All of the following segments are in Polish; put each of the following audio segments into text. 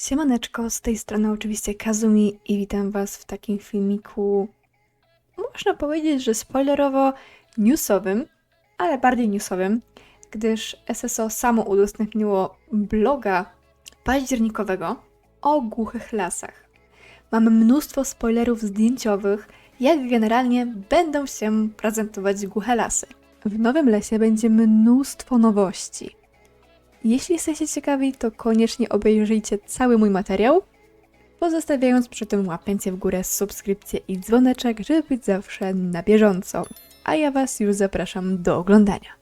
Siemaneczko, z tej strony oczywiście Kazumi i witam Was w takim filmiku, można powiedzieć, że spoilerowo newsowym, ale bardziej newsowym, gdyż SSO samo udostępniło bloga październikowego o głuchych lasach. Mamy mnóstwo spoilerów zdjęciowych, jak generalnie będą się prezentować głuche lasy. W Nowym Lesie będzie mnóstwo nowości. Jeśli jesteście ciekawi, to koniecznie obejrzyjcie cały mój materiał, pozostawiając przy tym łapencję w górę, subskrypcję i dzwoneczek, żeby być zawsze na bieżąco. A ja Was już zapraszam do oglądania.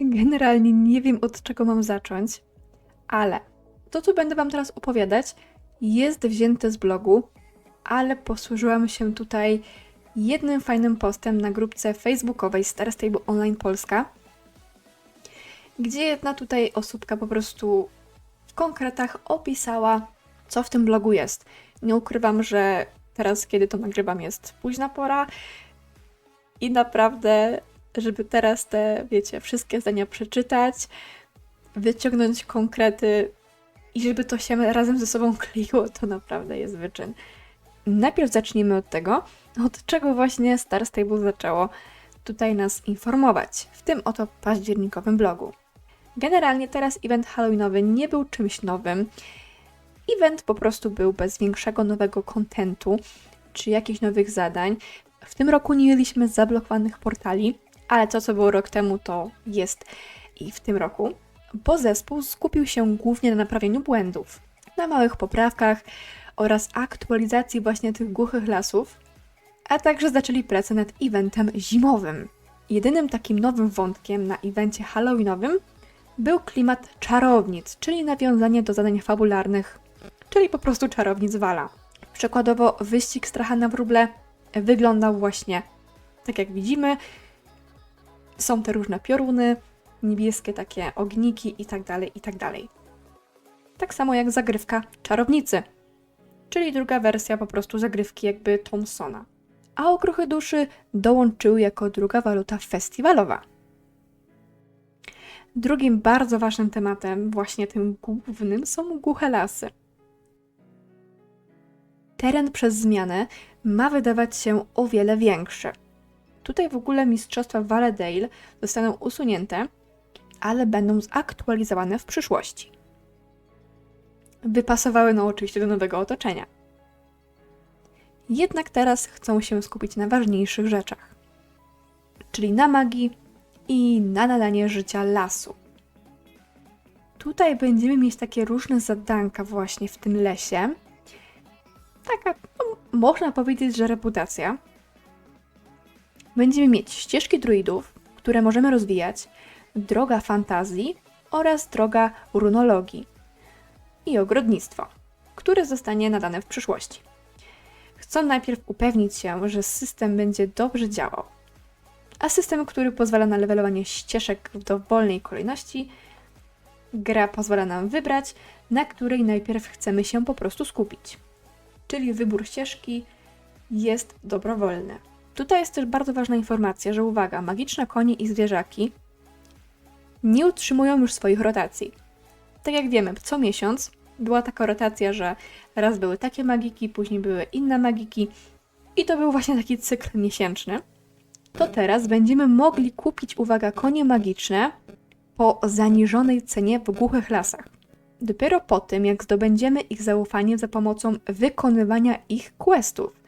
Generalnie nie wiem od czego mam zacząć, ale to, co będę Wam teraz opowiadać, jest wzięte z blogu, ale posłużyłam się tutaj jednym fajnym postem na grupce facebookowej Star Stable Online Polska, gdzie jedna tutaj osóbka po prostu w konkretach opisała, co w tym blogu jest. Nie ukrywam, że teraz, kiedy to nagrywam, jest późna pora i naprawdę, żeby teraz te, wiecie, wszystkie zdania przeczytać, wyciągnąć konkrety i żeby to się razem ze sobą kleiło, to naprawdę jest wyczyn. Najpierw zacznijmy od tego, od czego właśnie Star Stable zaczęło tutaj nas informować w tym oto październikowym blogu. Generalnie teraz event Halloweenowy nie był czymś nowym. Event po prostu był bez większego nowego kontentu czy jakichś nowych zadań. W tym roku nie mieliśmy zablokowanych portali, ale to, co było rok temu, to jest i w tym roku bo zespół skupił się głównie na naprawieniu błędów, na małych poprawkach oraz aktualizacji właśnie tych głuchych lasów, a także zaczęli pracę nad eventem zimowym. Jedynym takim nowym wątkiem na evencie halloweenowym był klimat czarownic, czyli nawiązanie do zadań fabularnych, czyli po prostu czarownic Wala. Przykładowo wyścig stracha na wróble wyglądał właśnie tak jak widzimy. Są te różne pioruny, niebieskie takie ogniki i tak dalej, i tak. Tak samo jak zagrywka czarownicy, czyli druga wersja po prostu zagrywki jakby Thompsona. A okruchy duszy dołączyły jako druga waluta festiwalowa. Drugim bardzo ważnym tematem, właśnie tym głównym, są głuche lasy. Teren przez zmianę ma wydawać się o wiele większy. Tutaj w ogóle mistrzostwa Valedale zostaną usunięte, ale będą zaktualizowane w przyszłości. Wypasowały no oczywiście do nowego otoczenia. Jednak teraz chcą się skupić na ważniejszych rzeczach, czyli na magii i na nadanie życia lasu. Tutaj będziemy mieć takie różne zadanka właśnie w tym lesie. Taka, no, można powiedzieć, że reputacja. Będziemy mieć ścieżki druidów, które możemy rozwijać, droga fantazji oraz droga runologii i ogrodnictwo, które zostanie nadane w przyszłości. Chcą najpierw upewnić się, że system będzie dobrze działał, a system, który pozwala na levelowanie ścieżek w dowolnej kolejności, gra pozwala nam wybrać, na której najpierw chcemy się po prostu skupić. Czyli wybór ścieżki jest dobrowolny. Tutaj jest też bardzo ważna informacja, że uwaga, magiczne konie i zwierzaki nie utrzymują już swoich rotacji. Tak jak wiemy, co miesiąc była taka rotacja, że raz były takie magiki, później były inne magiki i to był właśnie taki cykl miesięczny. To teraz będziemy mogli kupić, uwaga, konie magiczne po zaniżonej cenie w głuchych lasach. Dopiero po tym, jak zdobędziemy ich zaufanie za pomocą wykonywania ich questów,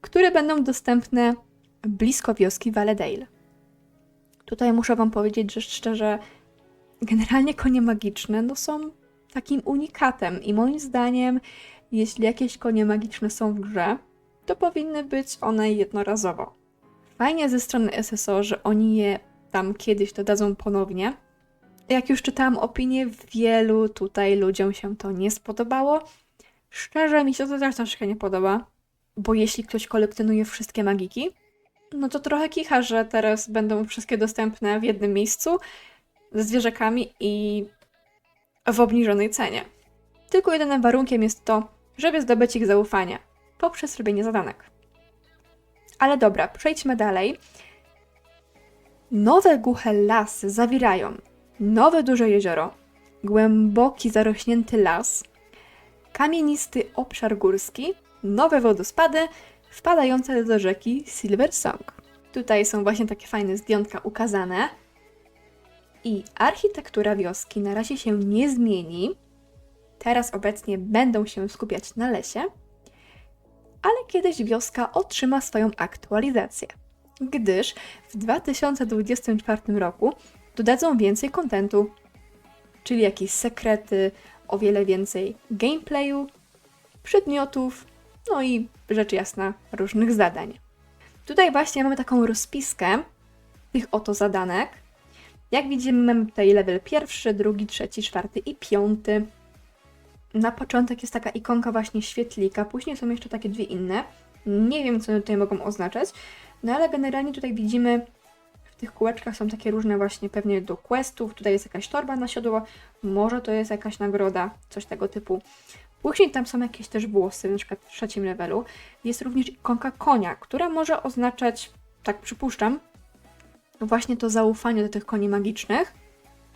które będą dostępne blisko wioski Valedale. Tutaj muszę Wam powiedzieć, że szczerze, generalnie konie magiczne no, są takim unikatem i moim zdaniem, jeśli jakieś konie magiczne są w grze, to powinny być one jednorazowo. Fajnie ze strony SSO, że oni je tam kiedyś dodadzą ponownie. Jak już czytałam opinie, wielu tutaj ludziom się to nie spodobało. Szczerze mi się to też troszkę nie podoba, bo jeśli ktoś kolekcjonuje wszystkie magiki, no to trochę kicha, że teraz będą wszystkie dostępne w jednym miejscu ze zwierzakami i w obniżonej cenie. Tylko jedynym warunkiem jest to, żeby zdobyć ich zaufanie poprzez robienie zadanek. Ale dobra, przejdźmy dalej. Nowe głuche lasy zawierają nowe duże jezioro, głęboki zarośnięty las, kamienisty obszar górski, nowe wodospady wpadające do rzeki Silver Song. Tutaj są właśnie takie fajne zdjęcia ukazane. I architektura wioski na razie się nie zmieni. Teraz obecnie będą się skupiać na lesie, ale kiedyś wioska otrzyma swoją aktualizację, gdyż w 2024 roku dodadzą więcej kontentu, czyli jakieś sekrety, o wiele więcej gameplayu, przedmiotów, no i rzecz jasna różnych zadań. Tutaj właśnie mamy taką rozpiskę tych oto zadanek. Jak widzimy, mamy tutaj level pierwszy, drugi, trzeci, czwarty i piąty. Na początek jest taka ikonka właśnie świetlika, później są jeszcze takie dwie inne. Nie wiem, co tutaj mogą oznaczać, no ale generalnie tutaj widzimy w tych kółeczkach są takie różne właśnie pewnie do questów. Tutaj jest jakaś torba na siodło, może to jest jakaś nagroda, coś tego typu. Później tam są jakieś też włosy, na przykład w trzecim levelu. Jest również ikonka konia, która może oznaczać, tak przypuszczam, właśnie to zaufanie do tych koni magicznych.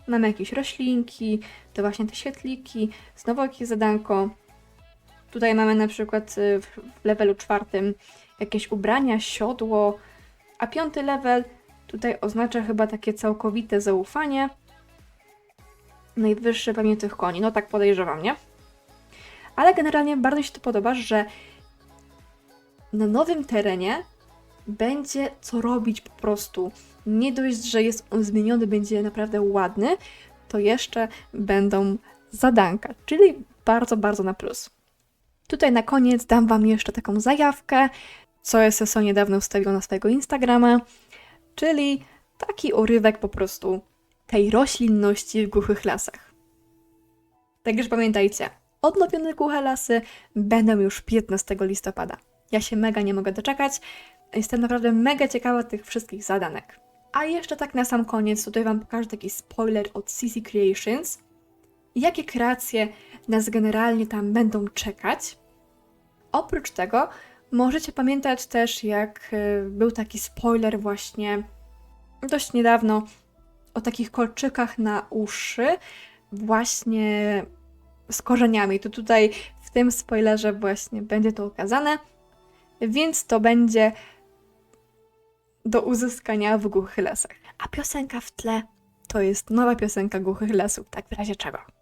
Mamy jakieś roślinki, to właśnie te świetliki, znowu jakieś zadanko. Tutaj mamy na przykład y, w levelu czwartym jakieś ubrania, siodło, a piąty level tutaj oznacza chyba takie całkowite zaufanie. Najwyższe pewnie tych koni, no tak podejrzewam, nie? Ale generalnie bardzo mi się to podoba, że na nowym terenie będzie co robić po prostu. Nie dość, że jest on zmieniony, będzie naprawdę ładny, to jeszcze będą zadanka, czyli bardzo, bardzo na plus. Tutaj na koniec dam Wam jeszcze taką zajawkę, co SSO niedawno wstawiło na swojego Instagrama, czyli taki urywek po prostu tej roślinności w głuchych lasach. Także pamiętajcie, odnowione głuche lasy będą już 15 listopada. Ja się mega nie mogę doczekać. Jestem naprawdę mega ciekawa tych wszystkich zadanek. A jeszcze tak na sam koniec, tutaj Wam pokażę taki spoiler od CC Creations. Jakie kreacje nas generalnie tam będą czekać. Oprócz tego możecie pamiętać też, jak y, był taki spoiler właśnie dość niedawno o takich kolczykach na uszy, właśnie z korzeniami. To tutaj w tym spoilerze właśnie będzie to ukazane, więc to będzie do uzyskania w głuchych lasach. A piosenka w tle to jest nowa piosenka głuchych lasów, tak w razie czego.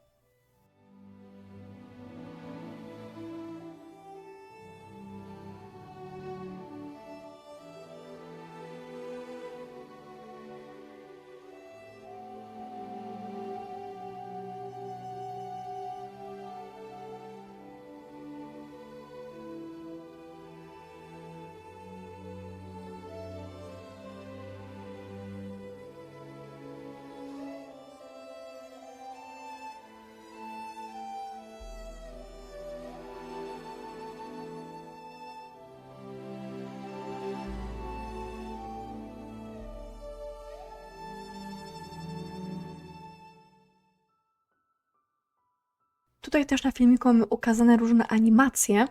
Tutaj też na filmiku mamy ukazane różne animacje.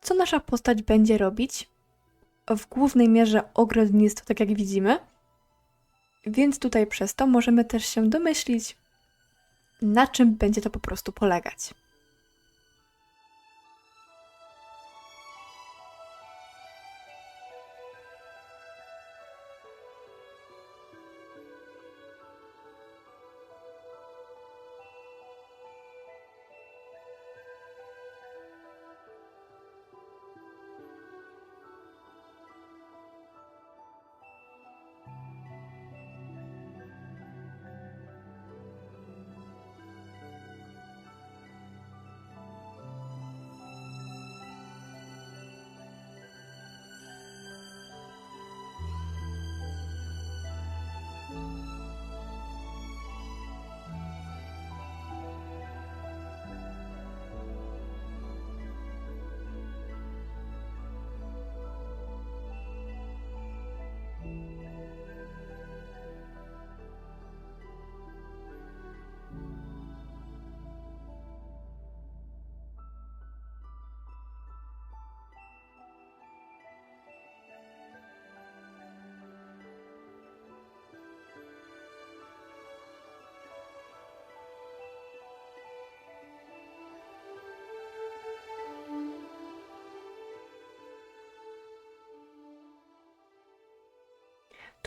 Co nasza postać będzie robić? W głównej mierze ogrodnictwo, tak jak widzimy. Więc tutaj przez to możemy też się domyślić, na czym będzie to po prostu polegać.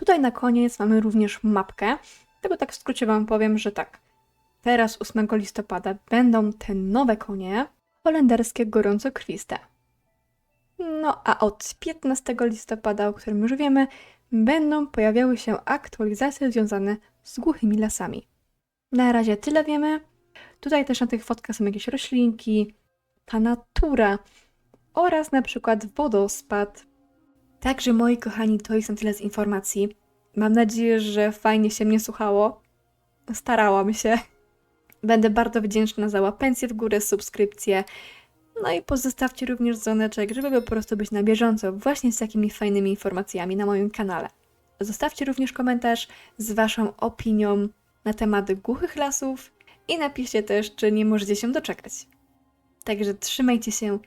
Tutaj na koniec mamy również mapkę. Tego tak w skrócie Wam powiem, że tak. Teraz 8 listopada będą te nowe konie holenderskie gorącokrwiste. No a od 15 listopada, o którym już wiemy, będą pojawiały się aktualizacje związane z głuchymi lasami. Na razie tyle wiemy. Tutaj też na tych fotkach są jakieś roślinki, ta natura oraz na przykład wodospad. Także moi kochani, to jest na tyle z informacji. Mam nadzieję, że fajnie się mnie słuchało. Starałam się. Będę bardzo wdzięczna za łapencję w górę, subskrypcję. No i pozostawcie również dzwoneczek, żeby po prostu być na bieżąco właśnie z takimi fajnymi informacjami na moim kanale. Zostawcie również komentarz z Waszą opinią na temat głuchych lasów i napiszcie też, czy nie możecie się doczekać. Także trzymajcie się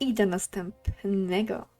i do następnego.